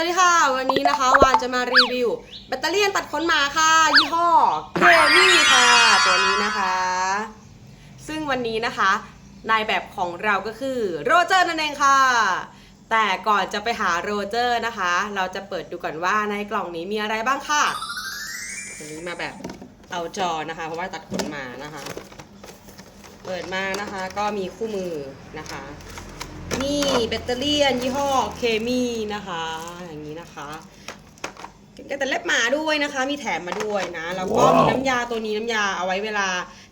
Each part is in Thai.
วัสดีค่ะ วันนี้นะคะวานจะมารีวิว แบตเตอรี่ตัดขนหมาค่ะ ยี่ห้อเคมี่ค่ะ ตัวนี้นะคะ ซึ่งวันนี้นะคะ นายแบบของเราก็คือโรเจอร์นั่นเองค่ะ แต่ก่อนจะไปหาโรเจอร์นะคะ เราจะเปิดดูก่อนว่าในกล่องนี้มีอะไรบ้างค่ะอันนี้มาแบบเอาจอนะคะ เพราะว่าตัดขนหมานะคะ เปิดมานะคะก็มีคู่มือนะคะ นี่แบตเตอรี่ยนยี่ห้อเคมีนะคะ อย่างนี้นะคะก็แต่เล็บหมาด้วยนะคะ มีแถมมาด้วยนะ แล้วก็มีน้ำยาตัวนี้น้ำยาเอาไว้เวลา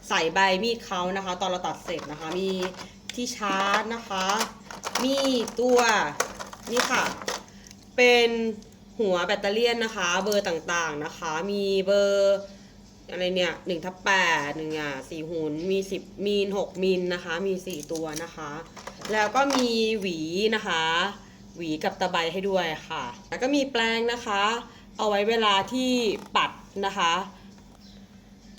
ใส่ใบมีดเขานะคะ ตอนเราตัดเสร็จนะคะ มีที่ชาร์จนะคะ มีตัวนี่ค่ะ เป็นหัวแบตเตอรี่ยนนะคะ เบอร์ต่างๆนะคะ มีเบอร์อะไรเนี่ยหนึ่งทับแปดหนึ่งอะสี่หุนมีสิบมิลหกมิลนะคะ มีสี่ตัวนะคะ แล้วก็มีหวีนะคะ หวีกับตะไบให้ด้วยค่ะ แล้วก็มีแปรงนะคะ เอาไว้เวลาที่ปัดนะคะ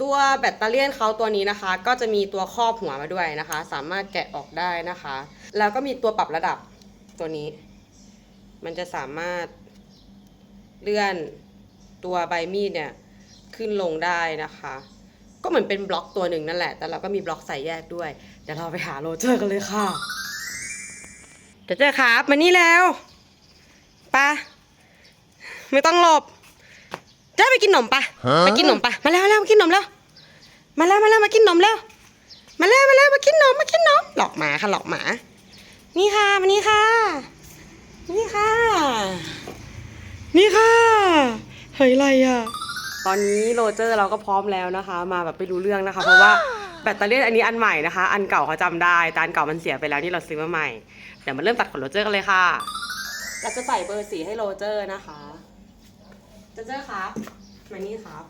ตัวแบตเตอรี่เขาตัวนี้นะคะ ก็จะมีตัวครอบหัวมาด้วยนะคะ สามารถแกะออกได้นะคะ แล้วก็มีตัวปรับระดับตัวนี้ มันจะสามารถเลื่อนตัวใบมีดเนี่ยขึ้นลงได้นะคะ ก็เหมือนเป็นบล็อกตัวหนึ่งนั่นแหละ แต่เราก็มีบล็อกใส่แยกด้วย เดี๋ยวเราไปหาโรเจอร์กันเลยค่ะ เดี๋ยวเจอครับมานี่แล้วไปะไม่ต้องหลบเจ้าไปกินนมปะฮะไปกินนมปะมาแล้วมาแล้วมากินนมแล้ว มาแล้วมาแล้วมากินนมแล้ว มาแล้วมาแล้วมากินนมมากินนมหลอกหมาค่ะหลอกหมา นี่ค่ะมานี่ค่ะ นี่ค่ะ นี่ค่ะเฮ้ยอะไรอะตอนนี้โรเจอร์เราก็พร้อมแล้วนะคะ มาแบบไปรู้เรื่องนะคะ เพราะว่าแบ ตเตอรี่อันนี้อันใหม่นะคะ อันเก่าเขาจำได้แต่อันเก่ามันเสียไปแล้วที่เราซื้อมาใหม่ เดี๋ยวมาเริ่มตัดขนโรเจอร์กันเลยค่ะ เราจะใส่เบอร์สีให้โรเจอร์นะคะโรเจอร์ครับ มานี่ครับ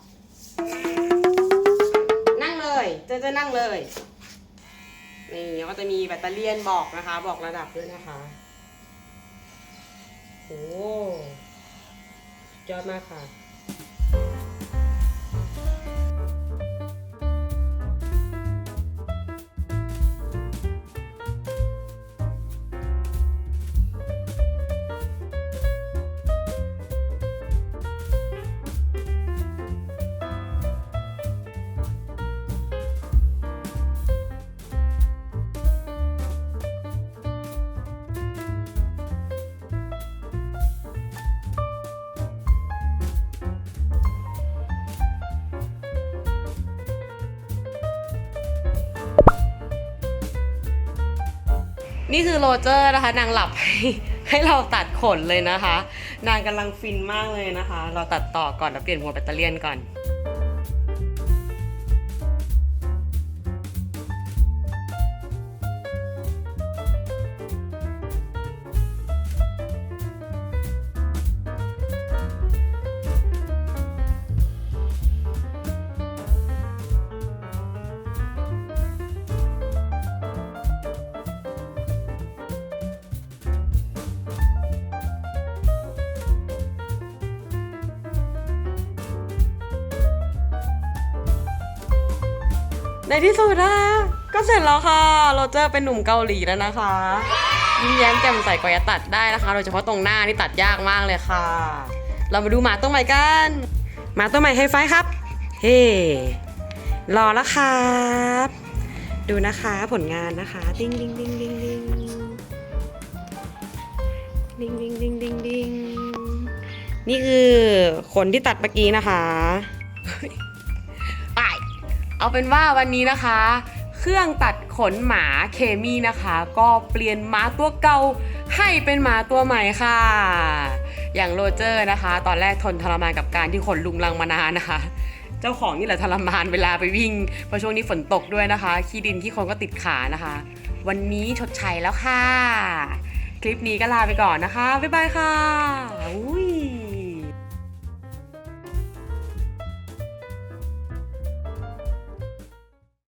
นั่งเลยเจอเจอนั่งเลย นี่ก็จะมีแบตเตอรี่บอกนะคะ บอกระดับด้วยนะคะ โอ้ยอดมากค่ะ นี่คือโรเจอร์นะคะนางหลับให้ให้เราตัดขนเลยนะคะ นางกำลังฟินมากเลยนะคะ เราตัดต่อก่อนแล้วเปลี่ยนหัวแบตเตอรี่ยนก่อน ในที่สุดนะก็เสร็จแล้วค่ะ โรเจอร์เป็นหนุ่มเกาหลีแล้วนะคะ ยิ้มแย้มแจ่มใสกว่าจะตัดได้นะคะ โดยเฉพาะตรงหน้านี่ตัดยากมากเลยค่ะ เรามาดูหมาตัวใหม่กันหมาตัวใหม่ไฮไฟว์ครับ เฮ้รอแล้วครับ ดูนะคะผลงานนะคะดิ้งดิ้งดิ้งดิ้งดิ้งดิ้งดิ้งดิ้งดิ้งดิ้งนี่คือขนที่ตัดเมื่อกี้นะคะ เอาเป็นว่าวันนี้นะคะ เครื่องตัดขนหมาเคมีนะคะ ก็เปลี่ยนหมาตัวเก่าให้เป็นหมาตัวใหม่ค่ะ อย่างโรเจอร์นะคะ ตอนแรกทนทรมานกับการที่ขนลุงลังมานานนะคะ เจ้าของนี่แหละทรมานเวลาไปวิ่งเพราะช่วงนี้ฝนตกด้วยนะคะ ขี้ดินขี้คนก็ติดขานะคะ วันนี้ชดใช้แล้วค่ะ คลิปนี้ก็ลาไปก่อนนะคะบ๊ายบายค่ะอุ๊ย